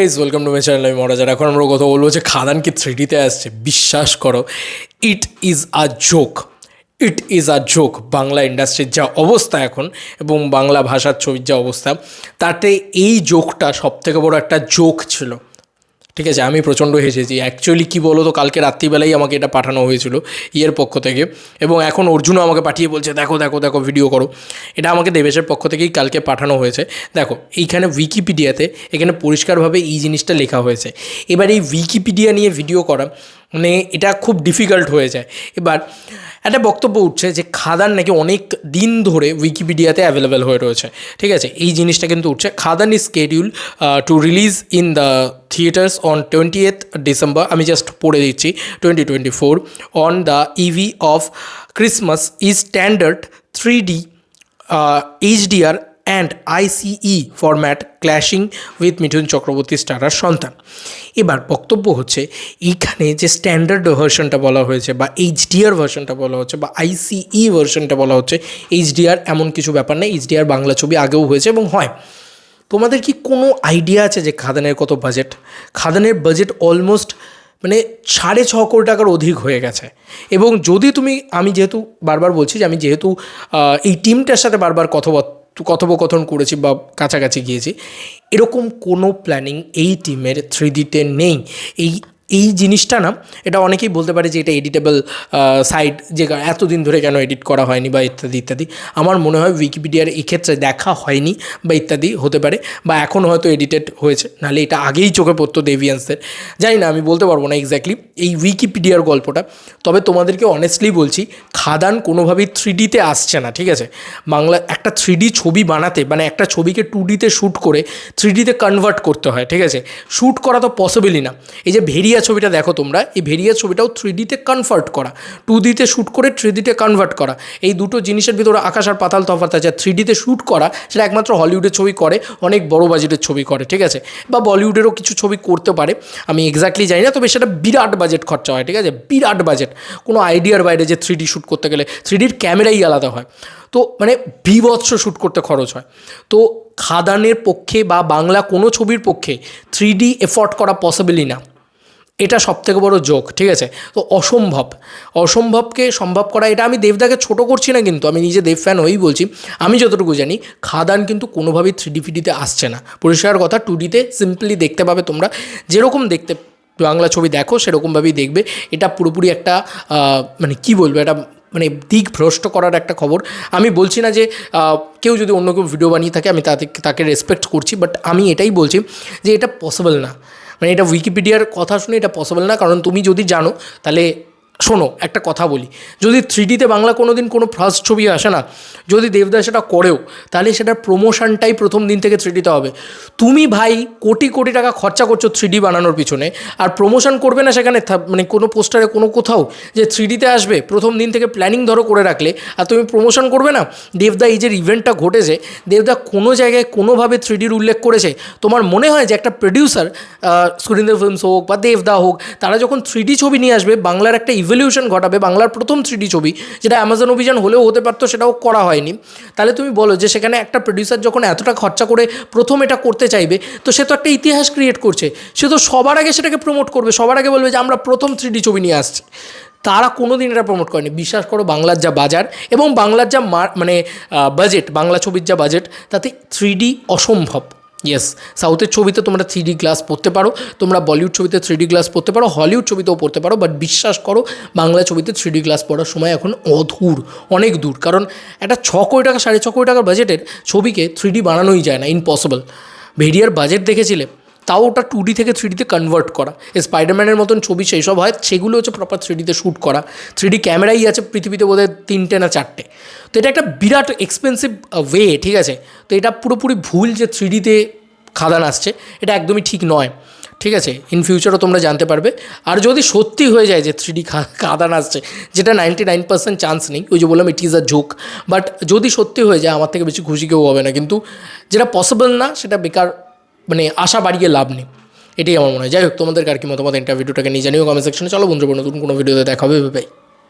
Guys welcome to my channel আমি মরাজার এখন আমরা কথা বলব যে খাদান কি থ্রিডিতে আসছে। বিশ্বাস করো it is a joke it is a joke Bangla ইন্ডাস্ট্রির যা অবস্থা এখন এবং বাংলা ভাষার ছবির যা অবস্থা, তাতে এই জোকটা সবথেকে বড় একটা জোক ছিল। ঠিক আছে, আমি প্রচণ্ড হেসেছি। অ্যাকচুয়ালি কী বলো তো কালকে রাত্রিবেলাই আমাকে এটা পাঠানো হয়েছিল, ইয়ের পক্ষ থেকে। এবং এখন অর্জুনও আমাকে পাঠিয়ে বলছে, দেখো দেখো দেখো ভিডিও করো। এটা আমাকে দেবেশের পক্ষ থেকেই কালকে পাঠানো হয়েছে। দেখো, এইখানে উইকিপিডিয়াতে এখানে পরিষ্কারভাবে এই জিনিসটা লেখা হয়েছে। এবার এই উইকিপিডিয়া নিয়ে ভিডিও করা মানে এটা খুব ডিফিকাল্ট হয়ে যায়। এবার একটা বক্তব্য উঠছে যে খাদান নাকি অনেক দিন ধরে উইকিপিডিয়াতে অ্যাভেলেবেল হয়ে রয়েছে। ঠিক আছে, এই জিনিসটা কিন্তু উঠছে। Khadaan is schedule to release in the theaters on twenty eighth December আমি জাস্ট পড়ে দিচ্ছি twenty twenty four on the eve of Christmas is standard three D HDR and ICE format clashing with Mithun Chakraborty starer Santaan এবার বক্তব্য হচ্ছে এইখানে যে standard ভার্সনটা বলা হয়েছে বা এইচডিআর ভার্সনটা বলা হচ্ছে বা আইসিই ভার্সনটা বলা হচ্ছে এইচডিআর এমন কিছু ব্যাপার নেই এইচডিআর বাংলা ছবি আগেও হয়েছে এবং হয়। তোমাদের কি কোনো আইডিয়া আছে যে খাদানের কত বাজেট খাদানের বাজেট অলমোস্ট মানে সাড়ে ছ কোটি টাকার অধিক হয়ে গেছে। এবং যদি তুমি, আমি যেহেতু বারবার বলছি যে আমি যেহেতু এই টিমটার সাথে বারবার কথোপক কথোপকথন করেছি বা কাছাকাছি গিয়েছি, এরকম কোনো প্ল্যানিং এই টিমের থ্রি ডিতে নেই। এই এই জিনিসটা না, এটা অনেকেই বলতে পারে যে এটা এডিটেবল সাইট যে এতদিন ধরে কেন এডিট করা হয়নি বা ইত্যাদি ইত্যাদি। আমার মনে হয় উইকিপিডিয়ার এক্ষেত্রে দেখা হয়নি বা ইত্যাদি হতে পারে বা এখন হয়তো এডিটেড হয়েছে। নাহলে এটা আগেই চোখে পড়তো দেভিয়ান্সের জানি না, আমি বলতে পারব না এক্স্যাক্টলি এই উইকিপিডিয়ার গল্পটা। তবে তোমাদেরকে অনেস্টলি বলছি, খাদান কোনোভাবেই থ্রি ডিতে আসছে না, ঠিক আছে? বাংলা, একটা থ্রি ডি ছবি বানাতে মানে একটা ছবিকে টু ডিতে শ্যুট করে থ্রি ডিতে কনভার্ট করতে হয়, ঠিক আছে? শ্যুট করা তো পসিবলই না। এই যে ভেরিয়া ছবিটা দেখো তোমরা। এই ভেরিয়া ছবিটাও থ্রি ডিতে কনভার্ট করা। টু ডিতে শ্যুট করে থ্রি ডিতে কনভার্ট করা। এই দুটো জিনিসের ভিতরে আকাশ আর পাতাল তফাৎ আছে। থ্রি ডিতে শ্যুট করা, সেটা একমাত্র হলিউডের ছবি করে, অনেক বড় বাজেটের ছবি করে, ঠিক আছে? বা বলিউডেরও কিছু ছবি করতে পারে। আমি এক্স্যাক্টলি জানি না, তবে সেটা বিরাট বাজেট খরচা হয়, ঠিক আছে? বিরাট বাজেট কোনো আইডিয়ার বাইরে যে থ্রি ডি শ্যুট করতে গেলে থ্রি ডির ক্যামেরাই আলাদা হয়। তো মানে বিভৎস শ্যুট করতে খরচ হয়। তো খাদানের পক্ষে বা বাংলা কোনো ছবির পক্ষে থ্রি ডি এফোর্ট করা পসিবলই না। এটা সব থেকে বড় যোগ, ঠিক আছে? তো অসম্ভব, অসম্ভবকে সম্ভব করা, এটা আমি দেবদাকে ছোট করছি না কিন্তু, আমি নিজে দেব ফ্যান হয়েই বলছি, আমি যতটুকু জানি, খাদান কিন্তু কোনোভাবেই থ্রি ডি ফিডিতে আসছে না। পরিষ্কার কথা টু ডিতে সিম্পলি দেখতে পাবে তোমরা, যেরকম দেখতে, বাংলা ছবি দেখো, সেরকমভাবেই দেখবে, এটা পুরোপুরি একটা মানে কি বলব, এটা মানে দিক ভ্রষ্ট করার একটা খবর। আমি বলছি না যে কেউ যদি অন্য কেউ ভিডিও বানিয়ে থাকে, আমি তাতে, তাকে রেসপেক্ট করছি বাট আমি এটাই বলছি যে এটা পসিবল না। মানে এটা উইকিপিডিয়ার কথা শুনে এটা পসিবল না কারণ তুমি যদি জানো তাহলে শোনো, একটা কথা বলি। যদি থ্রি ডিতে বাংলা কোনো দিন কোনো ফার্স্ট ছবি আসে না, যদি দেবদাস সেটা করেও, তাহলে সেটার প্রমোশনটাই প্রথম দিন থেকে থ্রি ডিতে হবে। তুমি ভাই কোটি কোটি টাকা খরচা করছ থ্রি ডি বানানোর পিছনে, আর প্রমোশন করবে না সেখানে মানে কোনো পোস্টারে কোনো কোথাও যে থ্রি ডিতে আসবে, প্রথম দিন থেকে প্ল্যানিং ধরো করে রাখলে, আর তুমি প্রমোশন করবে না? দেবদা, এই যে ইভেন্টটা ঘটেছে, দেবদা কোনো জায়গায় কোনোভাবে থ্রি ডির উল্লেখ করেছে? তোমার মনে হয় যে একটা প্রডিউসার সুরিন্দর ফিল্মস হোক বা দেবদা হোক, তারা যখন থ্রি ডি ছবি নিয়ে আসবে, বাংলার একটা ইভলিউশন ঘটাবে বাংলার প্রথম থ্রি ডি ছবি, যেটা অ্যামাজন অভিযান হলেও হতে পারতো, সেটাও করা হয়নি। তাহলে তুমি বলো যে সেখানে একটা প্রডিউসার যখন এতটা খরচা করে প্রথম এটা করতে চাইবে, তো সে তো একটা ইতিহাস ক্রিয়েট করছে। সে তো সবার আগে সেটাকে প্রমোট করবে, সবার আগে বলবে যে আমরা প্রথম থ্রি ডি ছবি নিয়ে আসছি। তারা কোনো দিন এটা প্রমোট করেনি। বিশ্বাস করো, বাংলার যা বাজার এবং বাংলার যা মানে বাজেট বাংলা ছবির যা বাজেট তাতে থ্রি ডি অসম্ভব। ইয়েস সাউথের ছবিতে তোমরা থ্রি গ্লাস পড়তে পারো, তোমরা বলিউড ছবিতে থ্রি গ্লাস পড়তে পারো হলিউড ছবিতেও পড়তে পারো বাট বিশ্বাস করো, বাংলা ছবিতে থ্রি গ্লাস পড়ার সময় এখন অধুর, অনেক দূর। কারণ একটা ছ কোটি টাকা, সাড়ে ছ কোটি টাকার বাজেটের ছবিকে থ্রি বানানোই যায় না ইম্পসিবল ভেরিয়ার বাজেট দেখেছিলে? তাও ওটা টু ডি থেকে থ্রি ডিতে কনভার্ট করা। স্পাইডারম্যানের মতন ছবি সেই সব হয়, সেগুলো হচ্ছে প্রপার থ্রি ডিতে শ্যুট করা। থ্রি ডি ক্যামেরাই আছে পৃথিবীতে বোধহয় তিনটে না চারটে। তো এটা একটা বিরাট এক্সপেন্সিভ ওয়ে ঠিক আছে? তো এটা পুরোপুরি ভুল যে থ্রি ডিতে খাদান আসছে, এটা একদমই ঠিক নয়। ঠিক আছে? ইন ফিউচারও তোমরা জানতে পারবে। আর যদি সত্যি হয়ে যায় যে থ্রি ডি খাদান আসছে, যেটা নাইনটি নাইন পার্সেন্ট চান্স নেই, ওই যে বললাম it is a joke but যদি সত্যি হয়ে যায়, আমার থেকে বেশি খুশি কেউ হবে না। কিন্তু যেটা পসিবল না, সেটা বেকার মানে আশা বাড়িয়ে লাভ নেই। এটাই আমার মনে হয়। যাই হোক, তোমাদের আর কি মতামত? ইন্টারভিউটাকে নিয়ে জানিও কমেন্ট সেকশনে চলো বন্ধুরা, নতুন কোনো ভিডিওতে দেখাবে ভাই